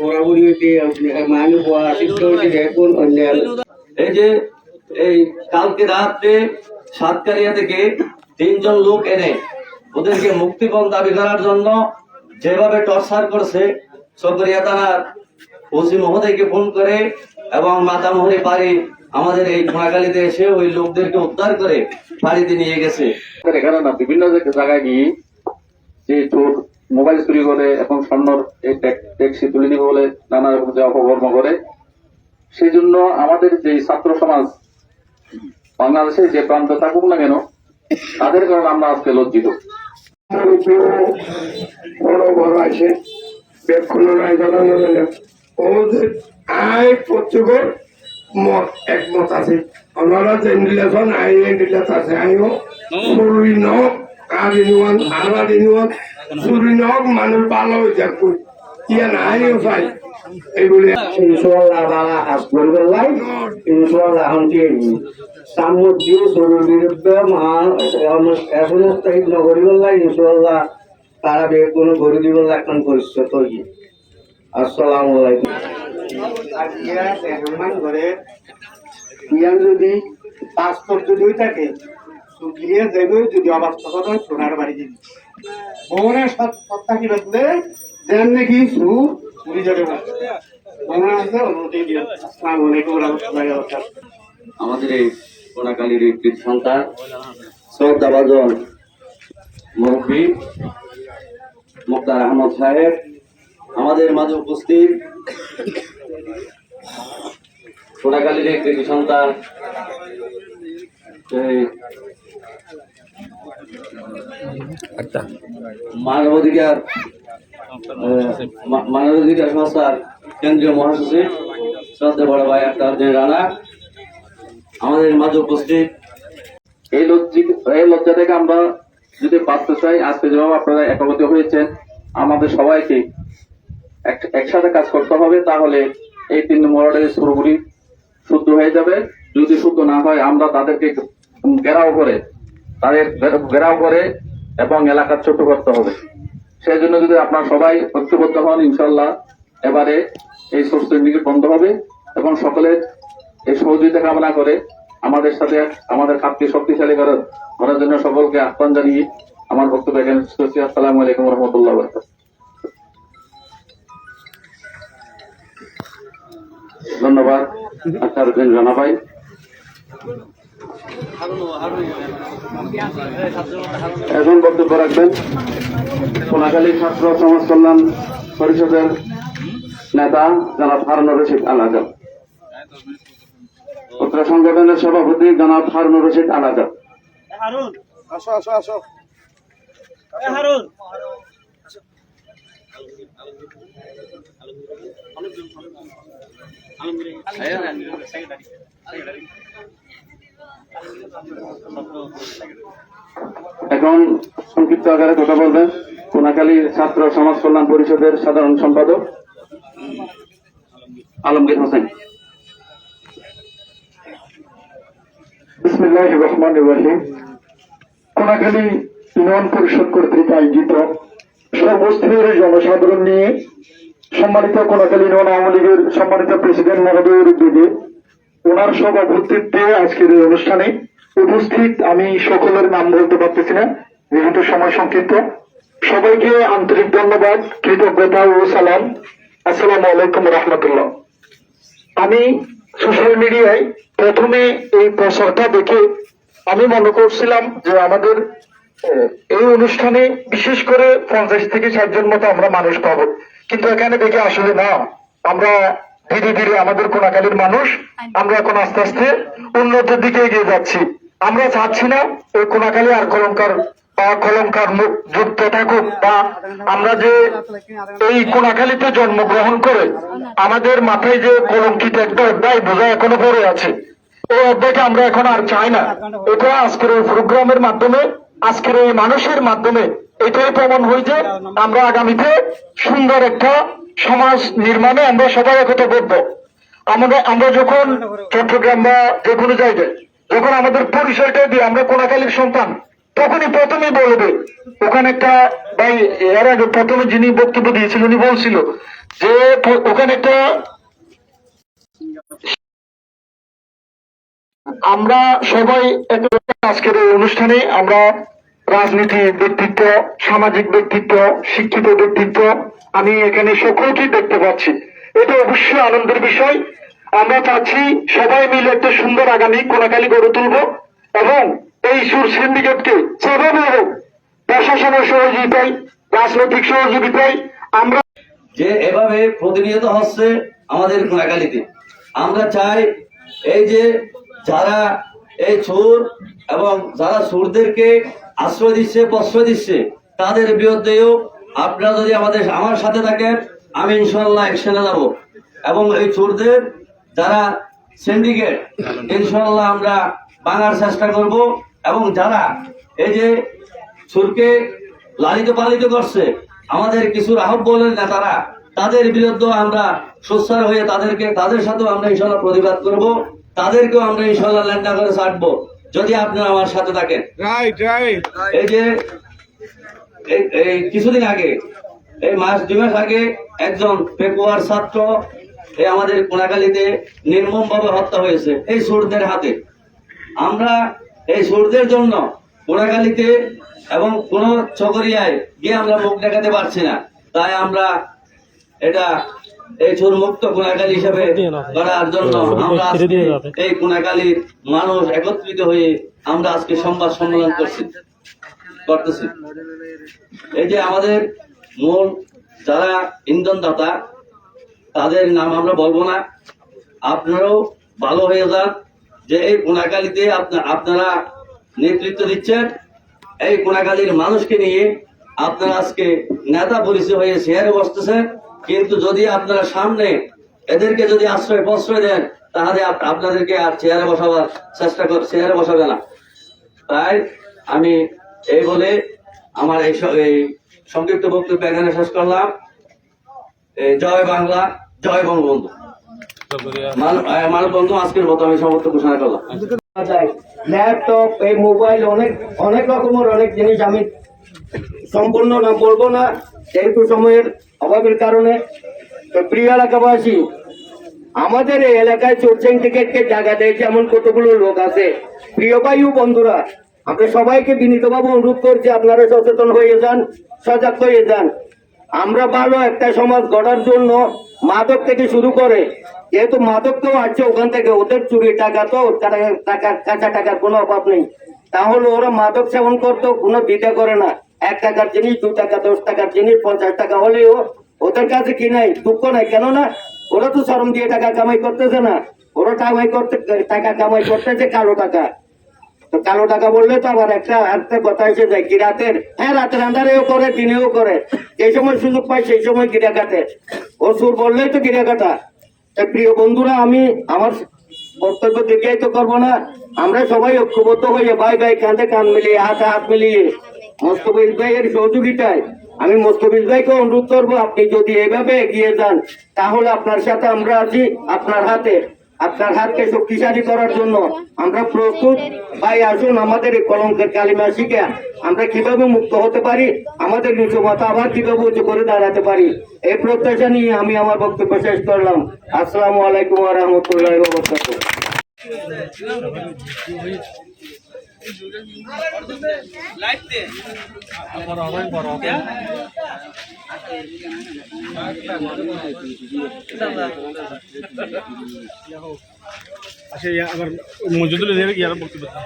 বরাবরই হইতে হইতে দেখুন এই যে এই কালকে রাত্রে সাতকারিয়া থেকে তিনজন লোক এনে ওদেরকে মুক্তিপণ দাবি করার জন্য যেভাবে টর্চার করছে সকরিয়া থানার ওসি মহোদয়কে ফোন করে এবং মাতামহরি পাড়ি আমাদের এই ঘোড়াকালিতে এসে ওই লোকদেরকে উদ্ধার করে বাড়িতে নিয়ে গেছে। এখানে না বিভিন্ন জায়গায় গিয়ে যে চোর মোবাইল চুরি করে এবং স্বর্ণর এই ট্যাক্সি তুলে নিবে বলে নানা রকম যে অপকর্ম করে। সেই জন্য আমাদের যে ছাত্র সমাজ বাংলাদেশে যে প্রান্ত থাকুক না কেন, তাদের কারণে আমরা আজকে লজ্জিত। বড় বড় আছে ওদের চুরি নক মানুষ ভালো হয়ে যাক ইয়া আইও চাই এইগুলি ইনশাআল্লাহ বাবা আসবেন বললাই ইনশাআল্লাহ এখন দিয়ে বিরুদ্ধে স্থায়ী নগরী বললাই ইনশাআল্লাহ তারা বে কোনো গরি দিব এখন পরিস্থিত হই আসসালামু আলাইকুম। ঘরে ইয়ান যদি পাসপোর্ট যদি থাকে গিয়ে যদি অবাস্তবতা সোনার বাড়ি দিবি বউরে সত্তা কি দেন নাকি যাবে আছে অনুমতি দিয়ে আসসালামু আলাইকুম রহমতুল্লাহি আমাদের এই কোনাকালীর এই কৃত সন্তান, শ্রদ্ধাভাজন মুরব্বী, মুক্তার আহমদ সাহেব, আমাদের মাঝে উপস্থিত কোনাকালীর এই কৃতি সন্তান এই মানবাধিকার মানবাধিকার সংস্থার কেন্দ্রীয় মহাসচিব শ্রদ্ধা বড় ভাই আক্তার রানা, আমাদের মাঝে উপস্থিত। এই লজ্জিত এই লজ্জা থেকে আমরা যদি বাঁচতে চাই, আজকে যেভাবে আপনারা একমত হয়েছেন, আমাদের সবাইকে এক- একসাথে কাজ করতে হবে, তাহলে এই তিন মডেল পুরোপুরি শুদ্ধ হয়ে যাবে। যদি শুদ্ধ না হয়, আমরা তাদেরকে ঘেরাও করে তাদের ঘের- ঘেরাও করে এবং এলাকা ছোট করতে হবে। সেই জন্য যদি আপনারা সবাই ঐক্যবদ্ধ হন ইনশাল্লাহ এবারে এই সোর্স সিন্ডিকেট বন্ধ হবে এবং সকলের এই সহযোগিতা কামনা করে আমাদের সাথে, আমাদের খাতকে শক্তিশালী করার করার জন্য সকলকে আহ্বান জানিয়ে আমার বক্তব্য এখানে করছি। আসসালামু আলাইকুম রহমতুল্লাহ বরকাত। ধন্যবাদ আচ্ছা জানা ভাই। এখন বক্তব্য রাখবেন। সোনাখালী ছাত্র সমাজ কল্যাণ পরিষদের নেতা জনাব হারুন রশিদ আল আজম উত্তর সংগঠনের সভাপতি জনাব হারুন রশিদ আল আজম এখন সংক্ষিপ্ত আকারে কথা বলবেন। কোনাখালী ছাত্র সমাজ কল্যাণ পরিষদের সাধারণ সম্পাদক আলমগীর হোসেন। ইউনিয়ন পরিষদ কর্তৃক আয়োজিত সর্বস্তরের জনসাধারণ নিয়ে সম্মানিত ইউনিয়ন আওয়ামী লীগের সম্মানিত প্রেসিডেন্ট উদ্যোগে ওনার সভাপতিত্বে আজকের এই অনুষ্ঠানে উপস্থিত আমি সকলের নাম বলতে পারতেছি না। যেহেতু সময় সংক্ষিপ্ত। সবাইকে আন্তরিক ধন্যবাদ, কৃতজ্ঞতা ও সালাম। আসসালামু আলাইকুম রহমতুল্লাহ। আমি সোশ্যাল মিডিয়ায় প্রথমে এই প্রচারটা দেখে আমি মনে করছিলাম যে আমাদের এই অনুষ্ঠানে বিশেষ করে পঞ্চাশ থেকে ষাট জন মতো আমরা মানুষ পাবো। কিন্তু এখানে দেখে আসলে না, আমরা ধীরে ধীরে আমাদের কোনাকালীর মানুষ, আমরা এখন আস্তে আস্তে উন্নতির দিকে এগিয়ে যাচ্ছি। আমরা চাচ্ছি না ওই কোনাকালী আর কলঙ্কার বা কলঙ্কার মুখ যুক্ত থাকুক বা আমরা যে এই কোনাখালীতে জন্মগ্রহণ করে আমাদের মাথায় যে কলঙ্কিত একটা অধ্যায় বোঝা এখনও পড়ে আছে। এই অধ্যায়কে আমরা এখন আর চাই না। এটা আজকের এই প্রোগ্রামের মাধ্যমে, আজকের এই মানুষের মাধ্যমে এটাই প্রমাণ হয় যে আমরা আগামীতে সুন্দর একটা সমাজ নির্মাণে আমরা সবাই একতাবদ্ধ। আমাদের আমরা যখন চট্টগ্রাম বা যে কোনো জায়গায়, যখন আমাদের পরিচয়টা দিয়ে আমরা কোনাকালীর সন্তান তখনই প্রথমে বলবে। ওখানে একটা ভাই, এর আগে প্রথমে যিনি বক্তব্য দিয়েছিল, উনি বলছিল যে, ওখানে একটা আমরা সবাই আজকের এই অনুষ্ঠানে আমরা রাজনীতি ব্যক্তিত্ব, সামাজিক ব্যক্তিত্ব, শিক্ষিত ব্যক্তিত্ব, আমি এখানে সকলকেই দেখতে পাচ্ছি। এটা অবশ্যই আনন্দের বিষয়। আমরা চাচ্ছি সবাই মিলে একটা সুন্দর আগামী কোনাকালী গড়ে তুলব এবং এই সুর সিন্ডিকেটকে যেভাবে হোক প্রশাসনের সহযোগিতায়, রাজনৈতিক সহযোগিতায় আমরা যে এভাবে প্রতিনিয়ত হচ্ছে আমাদের কোনাকালীতে আমরা চাই এই যে যারা এই সুর এবং যারা সুরদেরকে আশ্রয় দিচ্ছে, প্রশ্রয় দিচ্ছে, তাদের বিরুদ্ধেও আপনারা যদি আমাদের আমার সাথে থাকেন, আমি ইনশাল্লাহ অ্যাকশনে যাব। এবং এই সুরদের যারা সিন্ডিকেট ইনশাল্লাহ আমরা ভাঙার চেষ্টা করব। এবং যারা এই যে সুরকে লালিত পালিত করছে আমাদের কিছু রাহব বলেন নেতারা তাদের বিরুদ্ধে আমরা সোচ্চার হয়ে তাদেরকে তাদের সাথেও আমরা ইনশাল্লাহ প্রতিবাদ করব তাদেরকেও আমরা ইনশাল্লাহ ল্যান্ডা করে ছাড়বো যদি আপনারা আমার সাথে থাকেন। এই যে এই- এই কিছুদিন আগে এই মাস দুই মাস আগে একজন পেপুয়ার ছাত্র এই আমাদের কোনাকালীতে নির্মম ভাবে হত্যা হয়েছে এই সুরদের হাতে। আমরা এই সুরদের জন্য কোনাকালীতে এবং কোন চকরিয়ায় গিয়ে আমরা মুখ দেখাতে পারছি না। তাই আমরা এটা এই সুর মুক্ত কোনাকালী হিসাবে করার জন্য আমরা এই কোনাকালীর মানুষ একত্রিত হয়ে আমরা আজকে সংবাদ সম্মেলন করছি করতেছি। এই যে আমাদের মূল যারা ইন্ধনদাতা তাদের নাম আমরা বলব না। আপনারাও ভালো হয়ে যান। যে এই কোনাকালীতে আপনার নেতৃত্ব দিচ্ছেন, এই কোনাকালীর মানুষকে নিয়ে আপনারা আজকে নেতা পরিচয় হয়ে চেয়ারে বসতেছেন। কিন্তু যদি আপনারা সামনে এদেরকে যদি আশ্রয় প্রশ্রয় দেন, তাহলে আপনাদেরকে আর চেয়ারে বসাবার চেষ্টা কর চেয়ারে বসাবে না। তাই আমি এই বলে আমার এই সংক্ষিপ্ত বক্তব্য এখানে শেষ করলাম। জয় বাংলা, জয় বঙ্গবন্ধু। আজকের ল্যাপটপ, এই মোবাইল, অনেক অনেক রকমের অনেক জিনিস আমি সম্পূর্ণ নাম বলব না, যেহেতু সময়ের অভাবের কারণে। তো প্রিয় এলাকাবাসী, আমাদের এই এলাকায় চোরচেন টিকেটকে জায়গা দিয়েছে এমন কতগুলো লোক আছে। প্রিয় ভাই বন্ধুরা, আমরা সবাইকে বিনীতভাবে অনুরোধ করছি, আপনারা সচেতন হয়ে যান, সজাগ হয়ে যান। আমরা ভালো একটা সমাজ গড়ার জন্য মাদক থেকে শুরু করে যেহেতু মাদক তো আছে ওখান থেকে ওদের চুরি টাকা তো টাকা- কাঁচা টাকার কোনো অভাব নেই। তাহলে ওরা মাদক সেবন করতো, কোনো দ্বিধা করে না। এক টাকার জিনিস, দু টাকা, দশ টাকার জিনিস, পঞ্চাশ টাকা হলেও ওদের কাছে কি নাই, দুঃখ নাই, কেননা ওরা তো শরম দিয়ে টাকা কামাই করতেছে না। ওরা কামাই করতে, টাকা কামাই করতেছে কালো টাকা। তো কালো টাকা বললে তো আবার একটা একটা কথা এসে যায়, কি রাতের? হ্যাঁ রাতের আন্ধারেও করে, দিনেও করে। এই সময় সুযোগ পায় সেই সময় গিরা কাটে ও সুর বললেই তো গিরা কাটা প্রিয় বন্ধুরা, আমি আমার বক্তব্য দীর্ঘায়িত করব না। আমরা সবাই ঐক্যবদ্ধ হয়ে ভাই ভাই কাঁধে কান মিলিয়ে, হাতে হাত মিলিয়ে মোস্তফিজ ভাইয়ের সহযোগিতায় আমি মোস্তফিজ ভাইকে অনুরোধ করব, আপনি যদি এভাবে এগিয়ে যান, তাহলে আপনার সাথে আমরা আছি, আপনার হাতে। আপনার হাতকে শক্তিশালী করার জন্য আমরা প্রস্তুত। ভাই আসুন আমাদের এই কলঙ্কের কালিমা শিখে আমরা কীভাবে মুক্ত হতে পারি আমাদের নিচু মাথা আবার কীভাবে উঁচু করে দাঁড়াতে পারি এই প্রত্যাশা নিয়ে আমি আমার বক্তব্য শেষ করলাম। আসসালামু আলাইকুম রহমতুল্লাহ আচ্ছা ইয়া আবার মজুদুল এদের কি আর বক্তব্য দাও।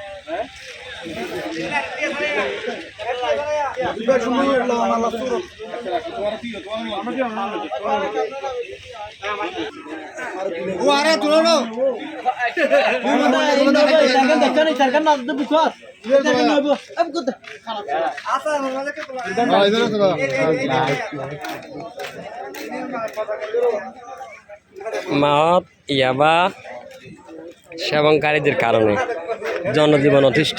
মদ ইয়াবা সেবনকারীদের কারণে জনজীবন অতিষ্ঠ।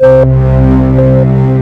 Thank